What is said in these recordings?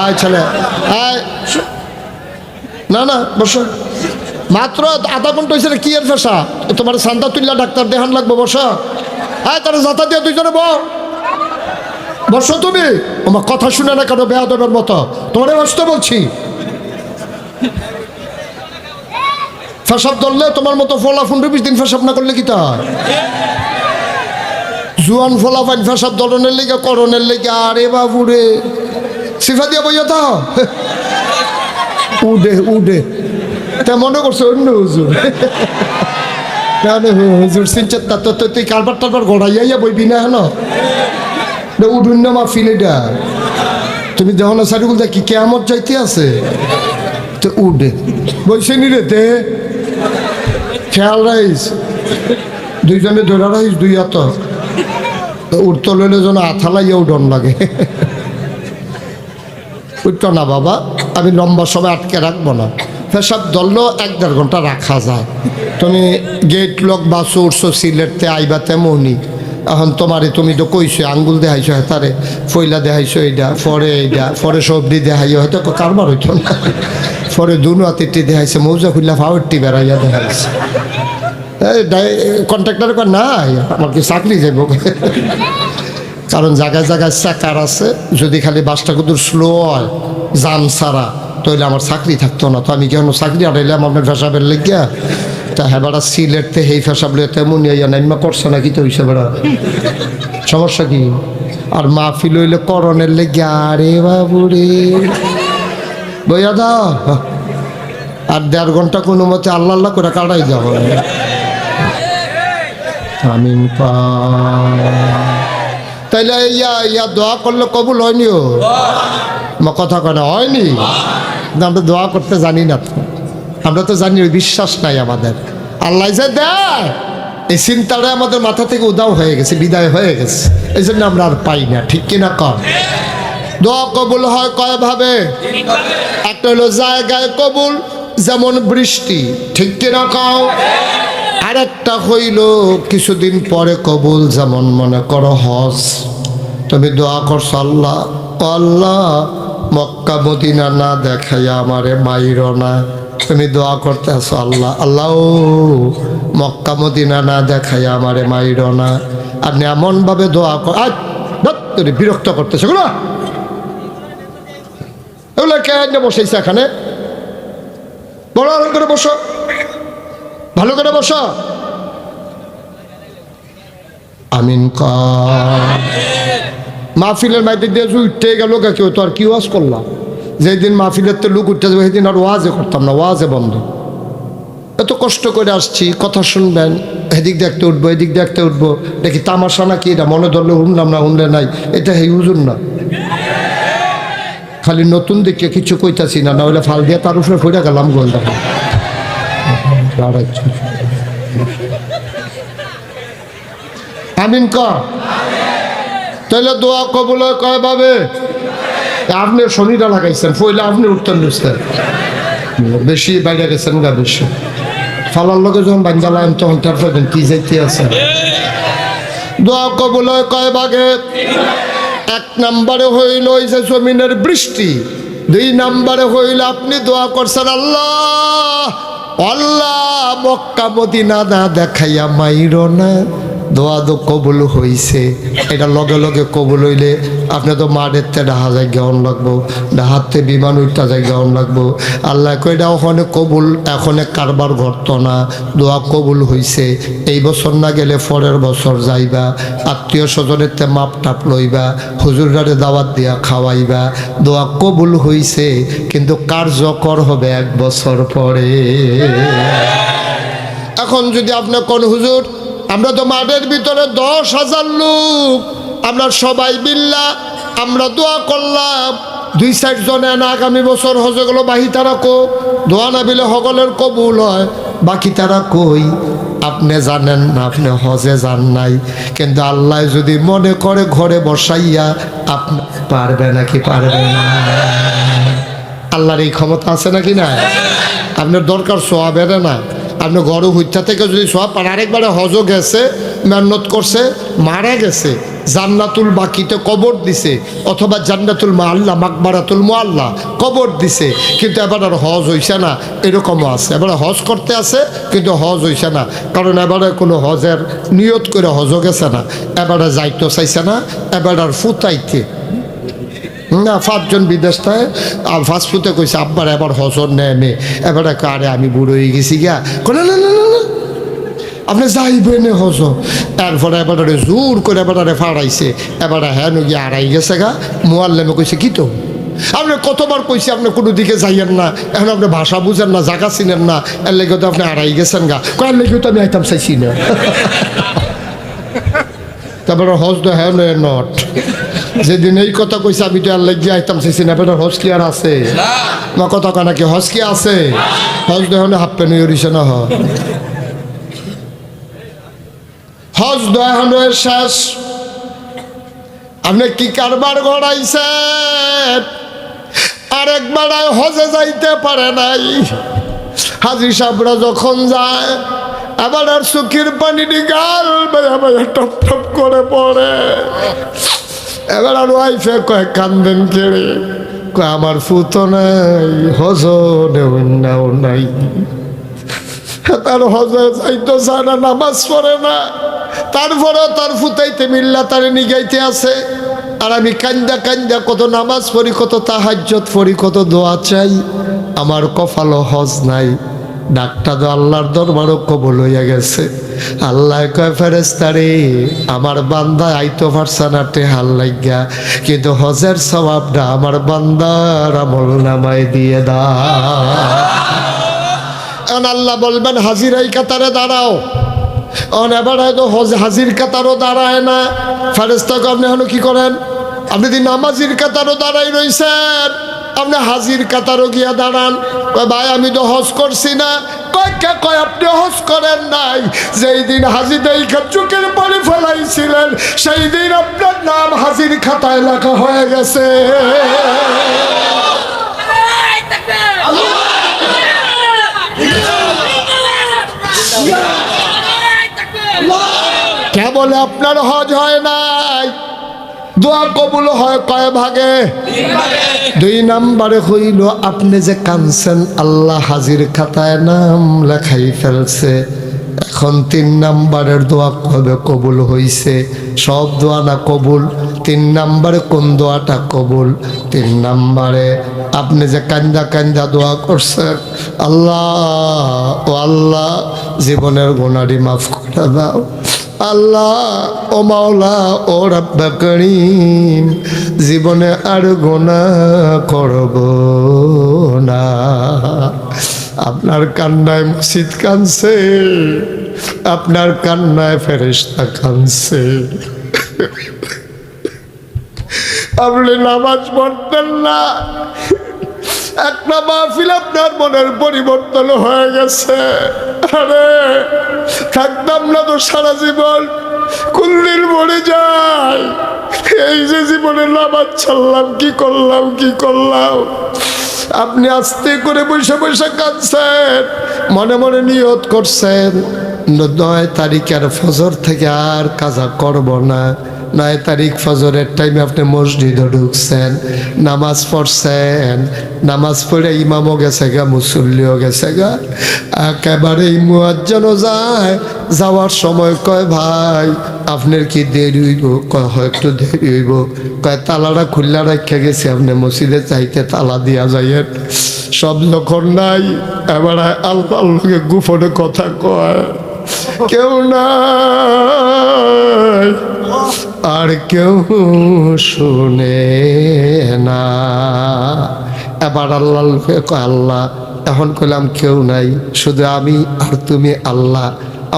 আয় ছেলে, আয়। না না, বসো। মাত্র আধা ঘণ্টা হয়েছে কি এর ফেসা? তোমার সান্তা তুল্লা ডাক্তার দেখান লাগবো, বসো। হ্যাঁ তারা যাতা দিয়ে দুইজনে বস বসো তুমি। আমার কথা শুনে না কেন বেয়াদবের মতো? তোমার বসতে বলছি। ফেসাব ধরলে তোমার মতো ফলা ফুন্ডে বিশ দিন ফেসাব না করলে কি তা? জুয়ান ফলা ফাইন ফেসাব ধরনের লেগে, করণের লেগে, আরে বাবু রে সিফা দিয়া বইয়া তা উডে উডে তা মনে করছ অন্য হুজুর। না না, হুজুর সিনচার তা তো তুই কারবার টারবার গড়াইয়া বইবি না হেন? উডুন না মা ফিলেটা তুমি যখন সারিগুল কি কেমত যাইতে আছে? তো উডে বইছে নি রে তে? খেয়াল রাইস দুইজনে ধরা রাইস দুই হাত উঠতে লইলে যেন আথালাইয়াও ডন লাগে। উঠতো না বাবা, আমি লম্বা সময় আটকে রাখব না। পেশাব ধরলেও এক দেড় ঘণ্টা রাখা যায়। তুমি গেট লক বাসো উঠছো সিলেটতে আইবা তেমনই। এখন তোমারে তুমি তো কইছো, আঙ্গুল দেখাইছো হেতারে ফইলা দেখাইছো এইটা ফরে এইটা ফরে সবজি দেখাইও হয়তো কারবার হইতো না। ফরে দুনু দেখাইছে, মৌজা খুললা ফাওয়ারটি বেড়াইয়া দেখাইছে। কন্ট্রাক্টর নাই, আমার কি চাকরি যাইব? কারণ জায়গায় জায়গায় চাকার আছে, যদি খালি বাসটা কত স্লো হয়, জাম ছাড়া, তাহলে আমার চাকরি থাকতো না। তো আমি কেন চাকরি আটাইলাম আপনার ফেসাবের লেগিয়া? তা হ্যাঁ বেড়া সিলেটতে হেই ফেসাব লিয়ে তেমন ইয়া নাইমা করছে নাকি তো হইছে বেড়া। সমস্যা কি? আর মাহফিল হইলে করণের লেগে আরে বাবু রে বইয়া দাও। আর দেড় ঘণ্টা কোনো মতে আল্লাহ আল্লাহ করে কাটাই যাব। আমিন পা। তাইলে ইয়া ইয়া দোয়া করলে কবুল হয়নি ও। আমার কথা কেন হয়নি। না, আমরা দোয়া করতে জানি না আমরা তো জানি বিশ্বাস নাই আমাদের। আল্লাহ যে দেয় এই চিন্তাটা আমাদের মাথা থেকে উদাও হয়ে গেছে বিদায় হয়ে গেছে। এই জন্য আমরা আর পাই না ঠিক কিনা কম দোয়া কবুল হয় কয় ভাবে? একটা হলো জায়গায় কবুল যেমন বৃষ্টি ঠিক কিনা কও? আরেকটা হইল, কিছুদিন পরে কবুল যেমন মনে করো হজ। তুমি দোয়া করছ, আল্লাহ আল্লাহ, মক্কা, মদিনা না দেখাইয়া আমারে মাইর না। তুমি দোয়া করতে আসো আল্লাহ আল্লাহ মক্কা, মদিনা না দেখাইয়া আমারে মাইর না। আর আপনি এমনভাবে দোয়া কর তোরে বিরক্ত করতেছে না এগুলো কেন বসেছে এখানে? বড় আরাম করে বসো। ভালো করে বসো। আমিন মাহফিলের মাইতে দিয়ে উঠতে গেল কেউ তো আর কি ওয়াজ করলাম যেদিন মাহফিলের তো লোক উঠতে যাবে, সেদিন আর ওয়াজে করতাম না, ওয়াজে বন্ধ। এত কষ্ট করে আসছি, কথা শুনবেন, এদিক দেখতে উঠবো, এদিক দেখতে উঠবো। দেখি তামাশা নাকি এটা, মনে ধরলে শুনলাম না, শুনলে নাই। এটা হেই হুজুর না। খালি নতুন দিকে কিছু কইতাছি না না হলে ফাল দিয়ে তার উপরে ফুটে গেলাম গোল দেখা আমিন ক তাহলে দোয়া কবুল কয় ভাবে? আপনি শনিটা লাগাইছেন, ফইলে আপনি উঠতেন বুঝতেন বেশি বাইরে গেছেন গা বেশি। ফালার লগে যখন বাঞ্জালাম তখন তার পাবেন কি যাইতে আছে? দোয়া কবুল কয় ভাগে? এক নম্বরে হইল ওই যে জমিনের বৃষ্টি, দুই নম্বরে হইল আপনি দোয়া করছেন আল্লাহ। আল্লাহ মক্কা মদিনা না দেখাইয়া মাইর না। দোয়া তো কবুল হইছে। এটা লগে লগে কবুল হইলে আপনি তো মাঠেরতে ডাহা যায় গেউন লাগবো ডাহাতে বিমান উঠতে যায় গেউন লাগবো। আল্লাহ কইটা ওখানে কবুল, এখনে কারবার ঘটত না, দোয়া কবুল হইছে। এই বছর না গেলে পরের বছর যাইবা, আত্মীয় স্বজনের তে মাপ টাপ লইবা হুজুরারে দাওয়াত দিয়া খাওয়াইবা। দোয়া কবুল হইছে, কিন্তু কার্যকর হবে এক বছর পরে। এখন যদি আপনার কোন হুজুর আমরা তো মাঠের ভিতরে দশ হাজার লোক। আমরা সবাই বিল্লা আমরা দোয়া করলাম। দুই চার জনে না আগামী বছর হজে গেলো বাহি তারা কো, দোয়া না বিলে সকলের কবুল হয়। বাকি তারা কই? আপনি জানেন না, আপনি হজে যান নাই। কিন্তু আল্লাহ যদি মনে করে ঘরে বসাইয়া, আপনি পারবে নাকি পারবে না? আল্লাহর এই ক্ষমতা আছে নাকি না আপনার দরকার সোয়া বেড়ে না। আপনি গরু হইতা থেকে যদি সোয়া পার আরেকবারে হজও গেছে, মেহনত করছে, মারা গেছে। জান্নাতুল বাকিতে কবর দিছে, অথবা জান্নাতুল মাল্লা মাকবারাতুল মোয়াল্লা কবর দিছে। কিন্তু এবার আর হজ হইছে না, এরকমও আছে। এবারে হজ করতে আছে, কিন্তু হজ হইছে না। কারণ এবারে কোনো হজের নিয়ত করে হজও গেছে না। এবারে যাইতে চাইছে না, এবার আর ফুতাইতে না পাঁচজন বিদেশ থাকে আর ফাস্টফুডে কইছে, আব্বার এবার হজর নেয় নে এবারে কারে আমি বুড়ো হয়ে গেছি গিয়া। কোনে না না না না আপনি যাইবেন হজ তারপরে এবারে জোর করে এবারে ফাড়াইছে। এবারে হ্যাঁ গিয়ে আড়াই গেছে গা, মোয়াল্লেমে কইছে, কি তো? আপনি কতবার কইছি, আপনি কোনো দিকে যাইয়েন না, এখন আপনি ভাষা বুঝেন না জায়গা চিনেন না, এর লেগে তো আপনি আড়াই গেছেন গা। কয়ার লেগে তো আমি আইতাম, চাইছি না। তারপরে হজ তো হ্যাঁ নট। যেদিন এই কথা কইছে আমি তো আর লেগে আইতাম না এবার হজ কি আর আছে। না। কথা কানা নাকি হজ কি আছে? হজ দেখুন হাফ প্যান্ট উড়িছে না হজ দয়াহন শেষ। আপনি কি কারবার গড়াইছেন? আর হজে যাইতে পারে নাই। হাজি সাহেবরা যখন যায় আবার আর চোখের পানি গাল বেয়া বেয়া টপ টপ করে পড়ে। এবার আর ওয়াইফে কয়, কান্দেন কেড়ে কয়, আমার ফুতো নাই, হজনেও নাও নাই। তার হজে যাইতো না, নামাজ পড়ে না। তারপরে তার ফুতাইতে মিল্লা তারে নিগাইতে আছে। আর আমি কান্দা কান্দা কত নামাজ পড়ি, কত তাহাজ্জত পড়ি, কত দোয়া চাই। আমার কপালও হজ নাই। ডাক্তার তো আল্লাহর দরবারও কবল হইয়া গেছে। আল্লাহ কয় ফেরেস্তারে আমার বান্দা আইতো পারছে না টেহাল লাগিয়া কিন্তু হজের স্বভাবটা আমার বান্দার আমল নামায় দিয়ে দা। আল্লাহ বলবেন হাজিরাই কাতারে দাঁড়াও। অন এবার হয়তো হজ- হাজির কাতারও দাঁড়ায় না। ফেরেস্তা আপনি হলো কি করেন? আপনি যদি নামাজির কাতারও দাঁড়াই রইছেন। আপনি হাজির কাতারও গিয়া দাঁড়ান। ভাই, আমি তো হজ করছি না। কয়, কে কয়, আপনি হজ করেন নাই? যেই দিন হাজি দেখা চোখের পানি ফেলাইছিলেন, সেই দিন আপনার নাম হাজির খাতায় লেখা হয়ে গেছে। কে বলে আপনার হজ হয় নাই? দোয়া কবুল হয় কয় ভাগে? দুই নাম্বারে হইল, আপনি যে কানছেন আল্লাহ হাজির খাতায় নাম লেখাই ফেলছে। এখন তিন নাম্বারের দোয়া কবে কবুল হইছে? সব দোয়া না কবুল? তিন নাম্বারে কোন দোয়াটা কবুল? তিন নাম্বারে, আপনি যে কান্দা কান্দা দোয়া করছেন, আল্লাহ, ও আল্লাহ, জীবনের গোনারি মাফ করে দাও। আল্লাহ ও মাওলা ও রাব্বা করিম, জীবনে আর গোনা করব না। আপনার কান্নায় মসজিদ কানছে আপনার কান্নায় ফেরেশতা কানছে আপনি নামাজ পড়তেন না, একটা মাহফিল আপনার মনের পরিবর্তন হয়ে গেছে। আরে থাকতাম না তো সারা জীবন। কুল্লির মরে যায় এই যে জীবনে নামাজ ছাড়লাম, কি করলাম কি করলাম? আপনি আস্তে করে বসে বসে কাঁদছেন, মনে মনে নিয়ত করছেন, নয় তারিখের ফজর থেকে আর কাজা করব না। নয় তারিখ ফজরের টাইমে আপনি মসজিদে ঢুকছেন, নামাজ পড়ছেন, নামাজ পড়ে ইমামও গেছে গা, মুসল্লিও গেছে গা। একেবারে মুয়াজ্জনও যায়, যাওয়ার সময় কয়, ভাই, আপনার কি দেরি হইব? কয়, হয়, একটু দেরি হইব। কয়, তালাটা খুল্লা রাখা গেছে, আপনি মসজিদে চাইতে তালা দিয়া যাইয়েন। সব যখন নাই, এবার আল্লাহর লোকে গুফনে কথা কয়, কেউ নাই। আর কেউ শুনে না। এবার আল্লাহ আল্লাহ, এখন কইলাম কেউ নাই, শুধু আমি আর তুমি আল্লাহ।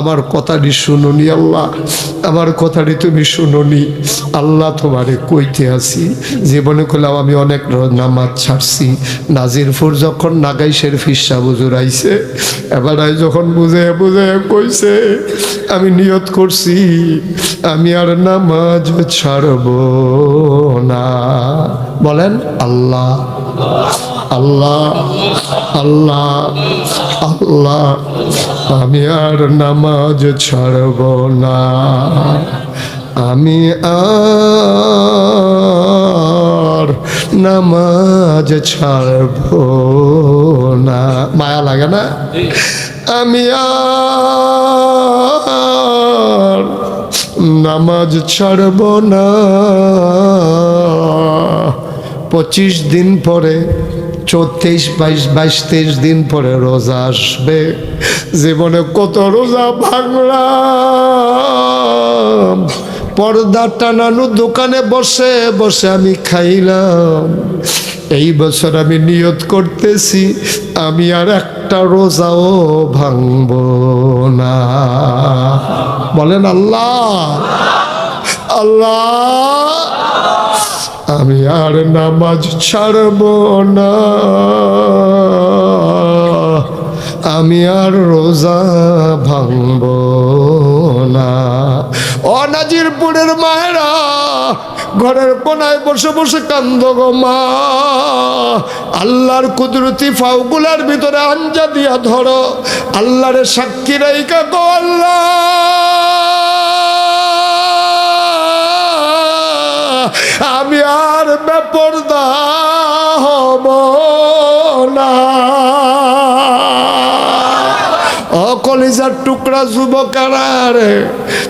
আমার কথাটি শুনুনি আল্লাহ। আমার কথাটি তুমি শুনুনি। আল্লাহ তোমারে কইতে আছি জীবনে করলাম আমি অনেক নামাজ ছাড়ছি। নাজিরপুর যখন নাগাইশের ফিসা বুজুর আইছে, এবার যখন বুঝে বুঝে কইছে, আমি নিয়ত করছি, আমি আর নামাজ ছাড়ব না। বলেন, আল্লাহ। আল্লাহ আল্লাহ আল্লাহ, আমি আর নামাজ ছাড়ব না। আমি আর নামাজ ছাড়ব না। মায়া লাগে না? আমি আর নামাজ ছাড়ব না। পঁচিশ দিন পরে চৌত্রিশ, বাইশ বাইশ, তেইশ দিন পরে রোজা আসবে। জীবনে কত রোজা ভাঙলাম। পর্দা টানানো দোকানে বসে বসে আমি খাইলাম। এই বছর আমি নিয়ত করতেছি, আমি আর একটা রোজাও ভাঙব না। বলেন আল্লাহ। আল্লাহ। আমি আর নামাজ ছাড়ব না। আমি আর রোজা ভাঙব না। ও নাজিরপুরের মায়েরা, ঘরের কোনায় বসে বসে কান্দ গো মা। আল্লাহর কুদরতি ফাউগুলার ভিতরে আঞ্জা দিয়া ধরো। আল্লাহরে সাক্ষী রাইকা গো আল্লাহ। আমি আর বেপরদা হব না। কলিজার টুকরা যুবকারা রে,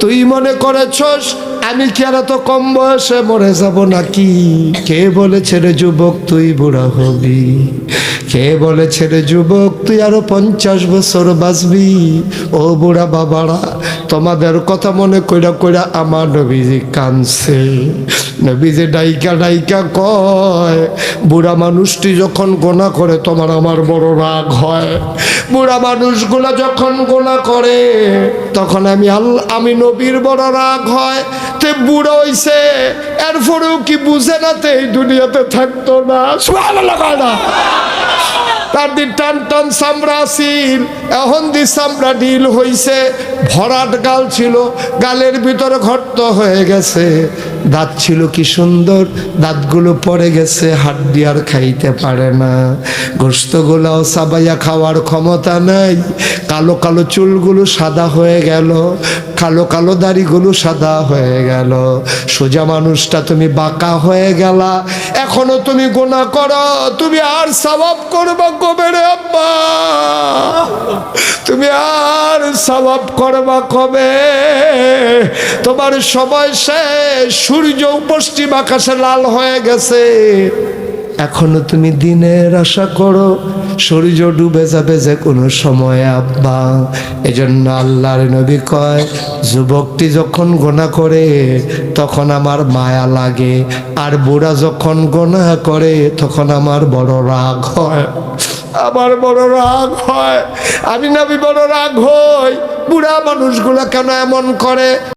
তুই মনে করেছস আমি কি আর তো কম বয়সে মরে যাব নাকি? কে বলেছে রে যুবক তুই বুড়া হবি? কে বলেছে রে যুবক তুই আরও পঞ্চাশ বছর বাঁচবি? ও বুড়া বাবারা তোমাদের কথা মনে কইরা কইরা আমার নবীজি কানছে নবীজি ডাইকা ডাইকা কয়, বুড়া মানুষটি যখন গোনা করে, তোমার আমার বড় রাগ হয়। বুড়া মানুষগুলো যখন গোনা করে, তখন আমি আল্লাহ আমি নবীর বড় রাগ হয়। তে বুড়ো হইছে, এরপরেও কি বুঝে না তে এই দুনিয়াতে থাকতো না? সুবহানাল্লাহ কয় না। তার দি টান টান চামড়া এখন দি চামড়া ঢিল হইছে, ভরাট গাল ছিল, গালের ভিতরে ঘট্ট হয়ে গেছে। দাঁত ছিল কি সুন্দর, দাঁতগুলো পড়ে গেছে হাড্ডি আর খাইতে পারে না। গোস্তগুলাও সাবাইয়া খাওয়ার ক্ষমতা নাই। কালো কালো চুলগুলো সাদা হয়ে গেল, কালো কালো দাড়িগুলো সাদা হয়ে গেল। সোজা মানুষটা, তুমি বাঁকা হয়ে গেলা, এখনও তুমি গোনা করো, তুমি আর সবাব করবা কবে আব্বা? তুমি আর সবাব করবা কবে? তোমার সময় শেষ সূর্য পশ্চিম আকাশে লাল হয়ে গেছে। এখনও তুমি দিনের আশা করো, সূর্য ডুবে যাবে যে কোনো সময়, আব্বা। এজন্য আল্লাহর নবী কয়, যুবকটি যখন গোনা করে, তখন আমার মায়া লাগে। আর বুড়া যখন গোনা করে, তখন আমার বড় রাগ হয়। আমার বড় রাগ হয়। আমি নবী বড় রাগ হই। বুড়া মানুষগুলো কেন এমন করে?